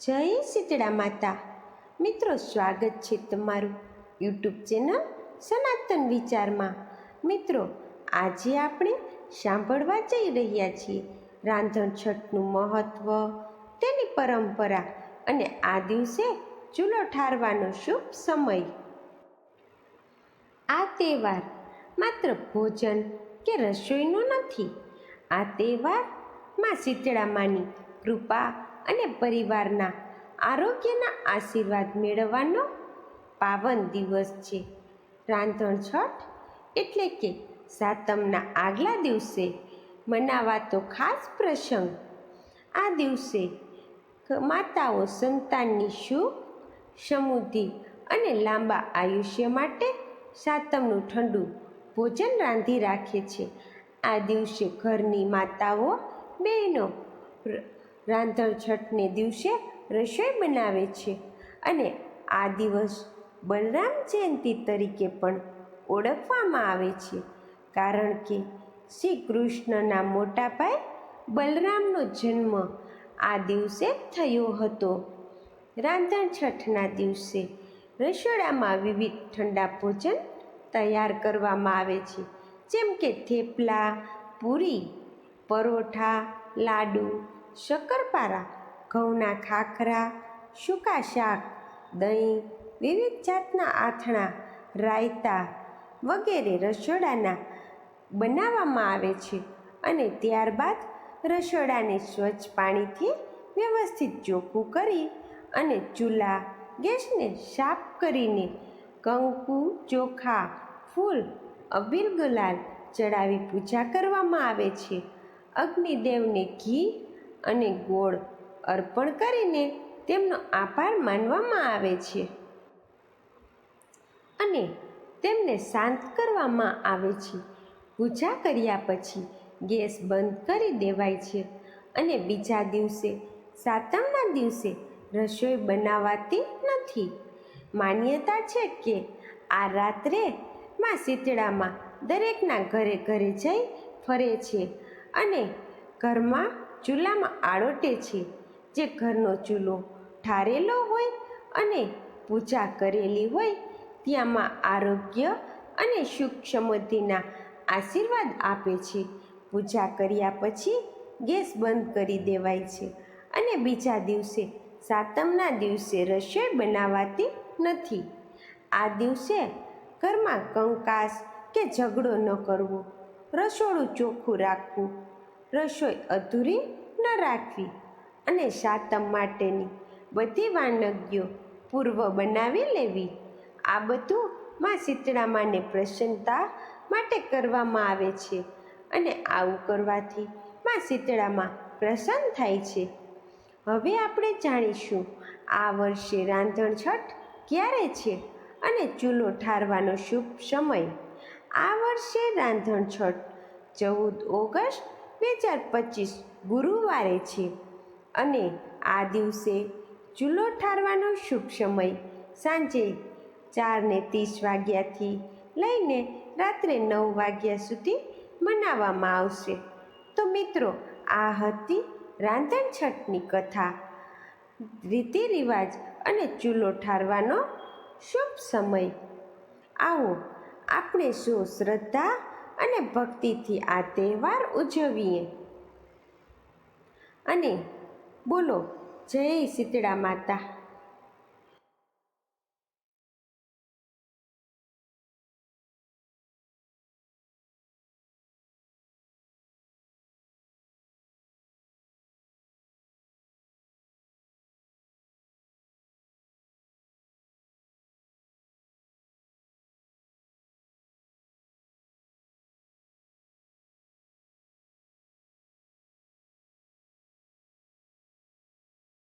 જય શીતળા માતા. મિત્રો, સ્વાગત છે તમારું યુટ્યુબ ચેનલ સનાતન વિચારમાં. મિત્રો, આજે આપણે સાંભળવા જઈ રહ્યા છીએ રાંધણ છઠનું મહત્ત્વ તેની પરંપરા અને આ દિવસે ચૂલો ઠારવાનો શુભ સમય. આ તહેવાર માત્ર ભોજન કે રસોઈનો નથી, આ તહેવારમાં શીતળામાની કૃપા અને પરિવારના આરોગ્યના આશીર્વાદ મેળવવાનો પાવન દિવસ છે. રાંધણ છઠ એટલે કે સાતમના આગલા દિવસે મનાવાતો ખાસ પ્રસંગ. આ દિવસે માતાઓ સંતાનની સુખ, સમૃદ્ધિ અને લાંબા આયુષ્ય માટે સાતમનું ઠંડુ ભોજન રાંધી રાખે છે. આ દિવસે ઘરની માતાઓ, બહેનો રાંધણ છઠને દિવસે રસોઈ બનાવે છે. અને આ દિવસ બલરામ જયંતિ તરીકે પણ ઓળખવામાં આવે છે. કારણ કે શ્રી કૃષ્ણના મોટા ભાઈ બલરામનો જન્મ આ દિવસે થયો હતો. રાંધણ છઠના દિવસે રસોડામાં વિવિધ ઠંડા ભોજન તૈયાર કરવામાં આવે છે. જેમ કે થેપલા, પૂરી, પરોઠા, લાડુ શક્કરપારા, ઘઉંના ખાખરા, સૂકા શાક, દહીં, વિવિધ જાતના આથણા, રાયતા વગેરે રસોડાના બનાવવામાં આવે છે અને ત્યારબાદ રસોડાને સ્વચ્છ પાણીથી વ્યવસ્થિત ચોખ્ખું કરી અને ચૂલા, ગેસને સાફ કરીને કંકુ, ચોખા, ફૂલ અબીર ગુલાલ ચડાવી પૂજા કરવામાં આવે છે. અગ્નિદેવને ઘી અને ગોળ અર્પણ કરીને તેમનો આભાર માનવામાં આવે છે. અને તેમને શાંત કરવામાં આવે છે. પૂજા કર્યા પછી ગેસ બંધ કરી દેવાય છે અને બીજા દિવસે, સાતમના દિવસે રસોઈ બનાવાતી નથી. માન્યતા છે કે આ રાત્રે માં શીતળામાં દરેકના ઘરે ઘરે જઈ ફરે છે અને ઘરમાં ચૂલામાં આળોટે છે, જે ઘરનો ચૂલો ઠારેલો હોય અને પૂજા કરેલી હોય, ત્યાંમાં આરોગ્ય અને સુખ સમૃદ્ધિના આશીર્વાદ આપે છે. પૂજા કર્યા પછી ગેસ બંધ કરી દેવાય છે અને બીજા દિવસે સાતમના દિવસે રસોઈ બનાવાતી નથી. આ દિવસે ઘરમાં કંકાસ કે ઝઘડો ન કરવો, રસોડું ચોખ્ખું રાખવું રસોઈ અધૂરી ન રાખવી અને સાતમ માટેની બધી વાનગીઓ પૂર્વ બનાવી લેવી. આ બધું માં શીતળામાને પ્રસન્નતા માટે કરવામાં આવે છે અને આવું કરવાથી માં શીતળામાં પ્રસન્ન થાય છે. હવે આપણે જાણીશું આ વર્ષે રાંધણ છઠ ક્યારે છે અને ચૂલો ઠારવાનો શુભ સમય. આ વર્ષે રાંધણ છઠ ચૌદ ઓગસ્ટ બે હજાર પચીસ ગુરુવારે છે અને આ દિવસે ચૂલો ઠારવાનો શુભ સમય. સાંજે ચારને ત્રીસ વાગ્યાથી લઈને રાત્રે નવ વાગ્યા સુધી મનાવવામાં આવશે. તો મિત્રો, આ હતી રાંધણ છઠની કથા. રીતિ રિવાજ અને ચૂલો ઠારવાનો શુભ સમય. આવો, આપણે શું શ્રદ્ધા અને ભક્તિથી આ તહેવાર ઉજવીએ. અને બોલો જય શીતળા માતા.